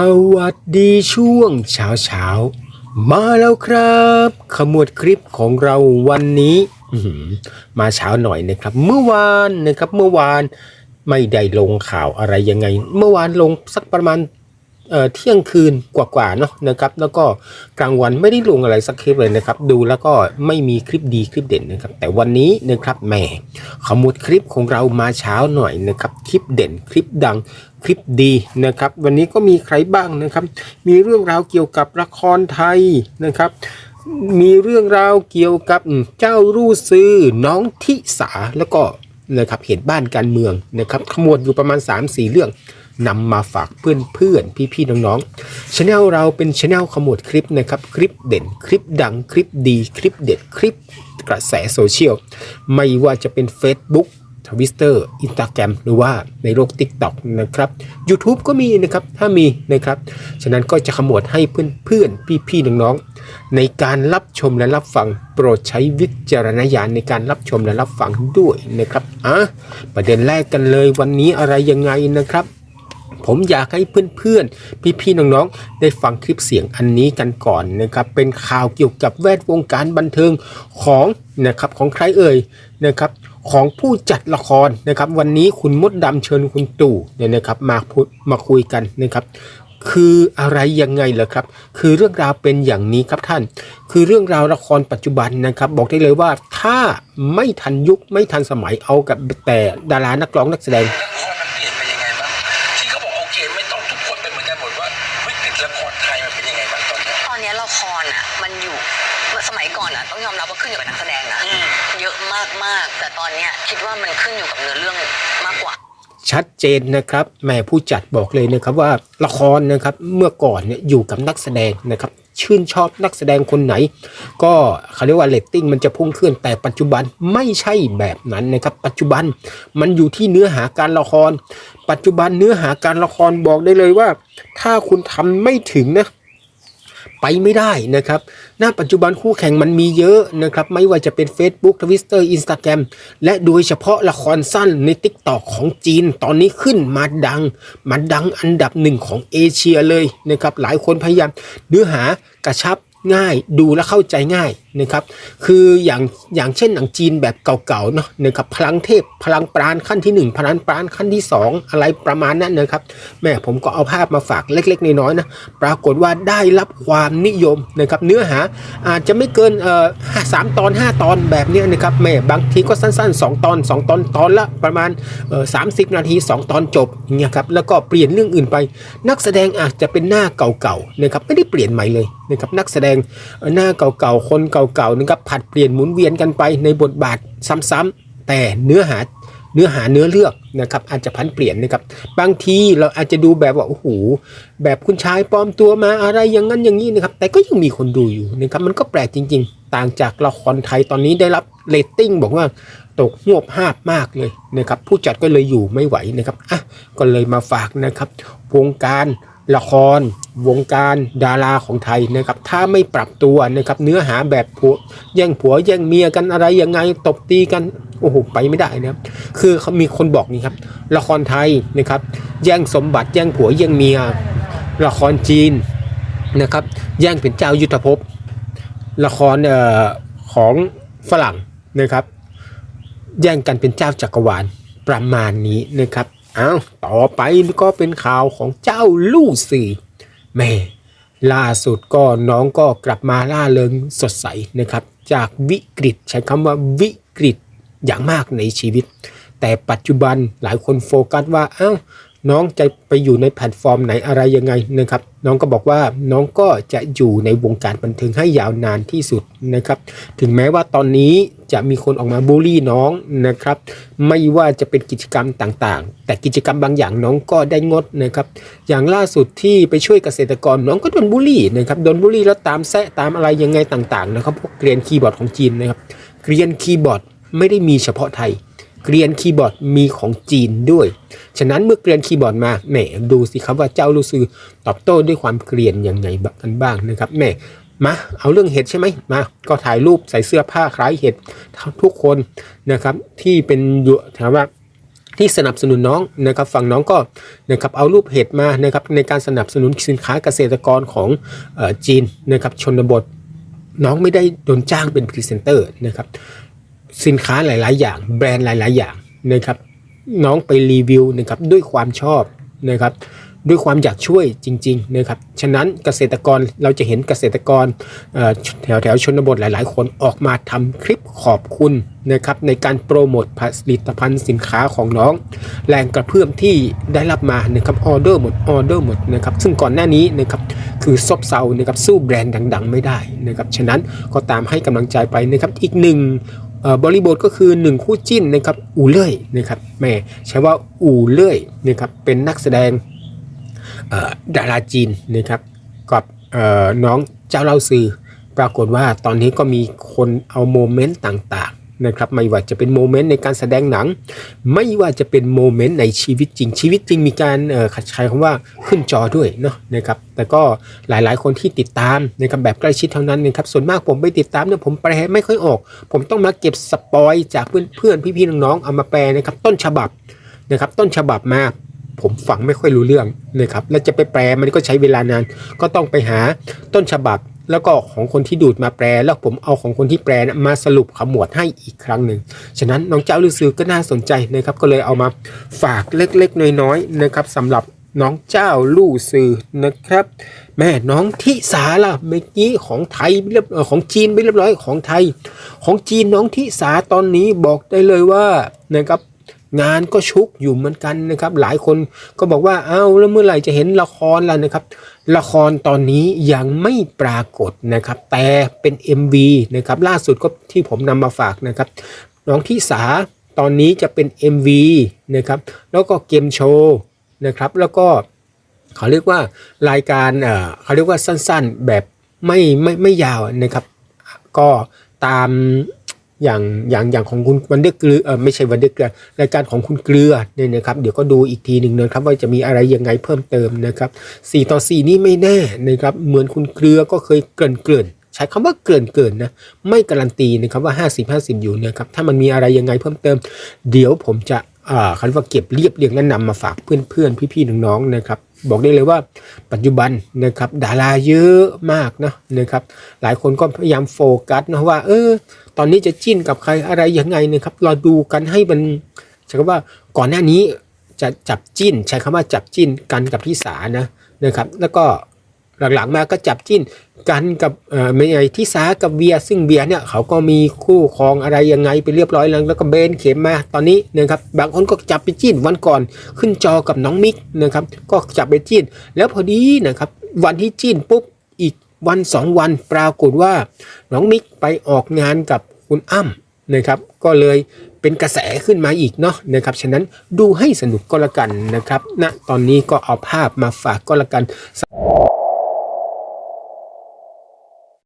สวัสดีช่วงเช้าเช้ามาแล้วครับ ขมวดคลิปของเราวันนี้มาเช้าหน่อยนะครับ เมื่อวานนะครับ เมื่อวานไม่ได้ลงข่าวอะไรยังไง เมื่อวานลงสักประมาณเเที่ยงคืนกว่าๆเนาะนะครับ แล้วก็กลางวันไม่ได้ลงอะไรสักคลิปเลยนะครับ ดูแล้วก็ไม่มีคลิปดีคลิปเด่นนะครับ แต่วันนี้นะครับแหมขมวดคลิปของเรามาเช้าหน่อยนะครับ คลิปเด่นคลิปดัง คลิปดีนะครับ วันนี้ก็มีใครบ้างนะครับ มีเรื่องราวเกี่ยวกับละครไทยนะครับ มีเรื่องราวเกี่ยวกับเจ้ารู่ซื้อน้องทิสาแล้วก็นะครับเหตุบ้านการเมืองนะครับขมวดอยู่ประมาณ 3-4 เรื่องนำมาฝากเพื่อนเพื่อนๆพี่ๆน้องๆช anel เราเป็นช anel ขมวดคลิปนะครับ คลิปเด่นคลิปดังคลิปดี คลิปเด็ดคลิปกระแสโซเชียล ไม่ว่าจะเป็น Facebook ทวิสเตอร์อินสตาแกรมหรือว่าในโลก TikTok นะครับ YouTube ก็มีนะครับ ถ้ามีนะครับ ฉะนั้นก็จะขมวดให้เพื่อนๆ พี่ๆ น้องๆ ในการรับชมและรับฟัง โปรดใช้วิจารณญาณในการรับชมและรับฟังด้วยนะครับอะประเด็นแรกกันเลยวันนี้อะไรยังไงนะครับผมอยากให้เพื่อนๆ พี่ๆ น้องๆ ได้ฟังคลิปเสียงอันนี้กันก่อนนะครับ เป็นข่าวเกี่ยวกับแวดวงการบันเทิงของนะครับของใครเอ่ยนะครับ ของผู้จัดละครนะครับ วันนี้คุณมดดำเชิญคุณตู่เนี่ยนะครับมาพูดมาคุยกันนะครับ คืออะไรยังไงเหรอครับ คือเรื่องราวเป็นอย่างนี้ครับท่าน คือเรื่องราวละครปัจจุบันนะครับ บอกได้เลยว่าถ้าไม่ทันยุคไม่ทันสมัยเอากับแต่ดารานักร้องนักแสดงละครมันเปลี่ยนไปยังไงบ้างที่เขาบอกโอเคไม่ต้องทุกคนเป็นเหมือนกันหมดว่าวิกฤตละครไทยมันเป็นยังไงบ้างตอนเนี้ยตอนนี้ละครอะมันอยู่เมื่อ สมัยก่อนอะต้องยอมรับว่าขึ้นอยู่กับนักแสดงนะอืมเยอะมากมากๆ แต่ตอนเนี้ยคิดว่ามันขึ้นอยู่กับเนื้อเรื่องมากกว่า ชัดเจนนะครับแม่ผู้จัดบอกเลยนะครับว่าละครนะครับเมื่อก่อนเนี่ยอยู่กับนักแสดงนะครับชื่นชอบนักแสดงคนไหน ก็เขาเรียกว่าเรตติ้งมันจะพุ่งขึ้นแต่ปัจจุบันไม่ใช่แบบนั้นนะครับ ปัจจุบันมันอยู่ที่เนื้อหาการละคร ปัจจุบันเนื้อหาการละครบอกได้เลยว่า ถ้าคุณทำไม่ถึงนะ ไปไม่ได้นะครับ ณ ปัจจุบันคู่แข่งมันมีเยอะนะครับ ไม่ว่าจะเป็น Facebook Twitter Instagram และโดยเฉพาะละครสั้นใน TikTok ของจีน ตอนนี้ขึ้นมาดัง มาดังอันดับหนึ่งของเอเชียเลยนะครับ หลายคนพยายามเนื้อหากระชับง่ายดูและเข้าใจง่าย นะครับคืออย่างอย่างเช่นหนังจีนแบบเก่าๆเนาะนะครับพลังเทพพลังปราณขั้นที่หนึ่งพลังปราณขั้นที่สองอะไรประมาณนั้นนะครับแม่ผมก็เอาภาพมาฝากเล็กๆน้อยๆนะปรากฏว่าได้รับความนิยมนะครับเนื้อหาอาจจะไม่เกินเอ่อสามตอน 5 ตอนแบบเนี้ยนะครับแม่บางทีก็สั้น ๆ 2 ตอน 2 ตอนตอนละประมาณเอ่อสามสิบนาที 2 ตอนจบเงี้ยครับแล้วก็เปลี่ยนเรื่องอื่นไป นักแสดงอาจจะเป็นหน้าเก่าๆนะครับไม่ได้เปลี่ยนใหม่เลยนะครับนักแสดงหน้าเก่าๆคนเก่าก่าๆนะครับผัดเปลี่ยนหมุนเวียนกันไปในบทบาทซ้ำๆแต่เนื้อหาเนื้อหาเนื้อเลือกนะครับอาจจะพันเปลี่ยนนะครับบางทีเราอาจจะดูแบบว่าโอ้โหแบบคุณชายปลอมตัวมาอะไรอย่างนั้นอย่างนี้นะครับแต่ก็ยังมีคนดูอยู่นะครับมันก็แปลกจริง ๆ ต่างจากละครไทยตอนนี้ได้รับเรตติ้งบอกว่าตกหวบหาบมากเลยนะครับผู้จัดก็เลยอยู่ไม่ไหวนะครับอะก็เลยมาฝากนะครับวงการ ละคร วงการดาราของไทยนะครับถ้าไม่ปรับตัวนะครับเนื้อหาแบบผัวแย่งผัวแย่งเมียกันอะไรยังไงตบตีกันโอ้โหไปไม่ได้นะครับคือเขามีคนบอกนี่ครับละครไทยนะครับแย่งสมบัติแย่งผัวแย่งเมีย ละครจีนนะครับแย่งเป็นเจ้ายุทธภพ ละครเอ่อของฝรั่งนะครับ แย่งกันเป็นเจ้าจักรวาลประมาณนี้นะครับ อ้าต่อไปก็เป็นข่าวของเจ้าลู่สี่แม่ล่าสุดก็น้องก็กลับมาล่าเริงสดใสนะครับ จากวิกฤตใช้คำว่าวิกฤตอย่างมากในชีวิต แต่ปัจจุบันหลายคนโฟกัสว่าเอ้า น้องจะไปอยู่ในแพลตฟอร์มไหนอะไรยังไงนะครับ น้องก็บอกว่าน้องก็จะอยู่ในวงการบันเทิงให้ยาวนานที่สุดนะครับ ถึงแม้ว่าตอนนี้จะมีคนออกมาบูลลี่น้องนะครับ ไม่ว่าจะเป็นกิจกรรมต่างๆ แต่กิจกรรมบางอย่างน้องก็ได้งดนะครับ อย่างล่าสุดที่ไปช่วยเกษตรกรน้องก็โดนบูลลี่นะครับโดนบูลลี่แล้วตามแซะตามอะไรยังไงต่างๆนะครับพวกเกรียนคีย์บอร์ดของจีนนะครับเกรียนคีย์บอร์ดไม่ได้มีเฉพาะไทย เกรียนคีย์บอร์ดมีของจีนด้วย ฉะนั้นเมื่อเกรียนคีย์บอร์ดมาแหมดูสิครับว่าเจ้าลูซือตอบโต้ด้วยความเกรียนยังไงกันบ้างนะครับแหมมาเอาเรื่องเห็ดใช่ไหมมาก็ถ่ายรูปใส่เสื้อผ้าคล้ายเห็ดทุกคนนะครับที่เป็นอยู่ถามว่าที่สนับสนุนน้องนะครับฝั่งน้องก็นะครับเอารูปเห็ดมานะครับในการสนับสนุนสินค้าเกษตรกรของออจีนนะครับชนบทน้องไม่ได้โดนจ้างเป็นพรีเซนเตอร์นะครับ สินค้าหลาย ๆ อย่าง แบรนด์หลาย ๆ อย่างนะครับน้องไปรีวิวนะครับด้วยความชอบนะครับด้วยความอยากช่วยจริง ๆ นะครับ ฉะนั้นเกษตรกรเราจะเห็นเกษตรกรแถวแถวๆชนบทหลาย ๆ คนออกมาทำคลิปขอบคุณนะครับในการโปรโมทผลิตภัณฑ์สินค้าของน้อง แรงกระเพื่อมที่ได้รับมานะครับออเดอร์หมดออเดอร์หมดนะครับซึ่งก่อนหน้านี้นะครับคือซบเซานะครับสู้แบรนด์ดัง ๆ ไม่ได้นะครับฉะนั้นก็ตามให้กำลังใจไปนะครับอีกหนึ่ง บริบทก็คือ 1 คู่จิ้นนะครับอูเล่ยนะครับแม่ใช้ว่าอูเล่ยนะครับเป็นนักแสดงดาราจีนนะครับกับน้องเจ้าเล่าซือปรากฏว่าตอนนี้ก็มีคนเอาโมเมนต์ต่าง นะครับไม่ว่าจะเป็นโมเมนต์ในการแสดงหนัง ไม่ว่าจะเป็นโมเมนต์ในชีวิตจริง ชีวิตจริงมีการใช้คำว่าขึ้นจอด้วยเนาะนะครับแต่ก็หลายๆ คนที่ติดตามนะครับแบบใกล้ชิดเท่านั้นนะครับส่วนมากผมไปติดตามเนี่ยผมแปลไม่ค่อยออก ผมต้องมาเก็บสปอยจากเพื่อนๆพี่ๆน้องๆเอามาแปลนะครับต้นฉบับนะครับต้นฉบับมาผมฟังไม่ค่อยรู้เรื่องนะครับ แล้วจะไปแปลมันก็ใช้เวลานาน ก็ต้องไปหาต้นฉบับ แล้วก็ของคนที่ดูดมาแปล แล้วผมเอาของคนที่แปลนะมาสรุปขมวดให้อีกครั้งหนึ่ง ฉะนั้นน้องเจ้าลือซื้อก็น่าสนใจนะครับ ก็เลยเอามาฝากเล็กๆ น้อยๆนะครับสำหรับน้องเจ้าลู่ซื้อนะครับ แม่น้องทิสาล่ะเมื่อกี้ของไทยเรียบของจีนไปเรียบร้อยของไทย ของจีนน้องทิสาตอนนี้บอกได้เลยว่านะครับ งานก็ชุกอยู่เหมือนกันนะครับ หลายคนก็บอกว่าเอ้าแล้วเมื่อไหร่จะเห็นละครล่ะนะครับ ละครตอนนี้ยังไม่ปรากฏนะครับ แต่เป็น MV นะครับล่าสุดก็ที่ผมนำมาฝากนะครับน้องที่สาตอนนี้จะเป็น MV นะครับ แล้วก็เกมโชว์นะครับ แล้วก็เขาเรียกว่ารายการเออเขาเรียกว่าสั้นๆแบบไม่ไม่ไม่ยาวนะครับ ก็ตาม อย่างอย่างอย่างของคุณวันเดอร์เกลือไม่ใช่วันเดอร์เกลือรายการของคุณเกลือเนี่ยนะครับเดี๋ยวก็ดูอีกทีหนึ่งนะครับว่าจะมีอะไรยังไงเพิ่มเติมนะครับ4ต่อ 4 นี่ไม่แน่นะครับเหมือนคุณเกลือก็เคยเกริ่นเกริ่นใช้คำว่าเกริ่นเกริ่นนะไม่การันตีนะครับว่า 50 50 อยู่นะครับถ้ามันมีอะไรยังไงเพิ่มเติม เดี๋ยวผมจะอ่าเขาเรียกว่าเก็บเรียบเรียงและนำมาฝากเพื่อนๆ พี่ๆน้องๆนะครับ บอกได้เลยว่าปัจจุบันนะครับดาราเยอะมากนะนะครับหลายคนก็พยายามโฟกัสนะว่าเออตอนนี้จะจิ้นกับใครอะไรยังไงนะครับเราดูกันให้มันใช้คำว่าก่อนหน้านี้จะจับจิ้น ใช้คำว่าจับจิ้นกันกับที่สานะนะครับ แล้วก็ หลังๆมาก็จับจิ้นกันกับเอ่อไม่ไงที่สากับเบียร์ซึ่งเบียร์เนี่ยเขาก็มีคู่ครองอะไรยังไงไปเรียบร้อยแล้วแล้วก็เบนเข็มมาตอนนี้นะครับบางคนก็จับไปจิ้นวันก่อนขึ้นจอกับน้องมิกนะครับก็จับไปจิ้น แล้วพอดีนะครับวันที่จิ้นปุ๊บอีกวันสองวันปรากฏว่าน้องมิกไปออกงานกับคุณอ้ำนะครับก็เลยเป็นกระแสขึ้นมาอีกเนาะนะครับฉะนั้นดูให้สนุกก็แล้วกันนะครับณนะตอนนี้ก็เอาภาพมาฝากก็แล้วกัน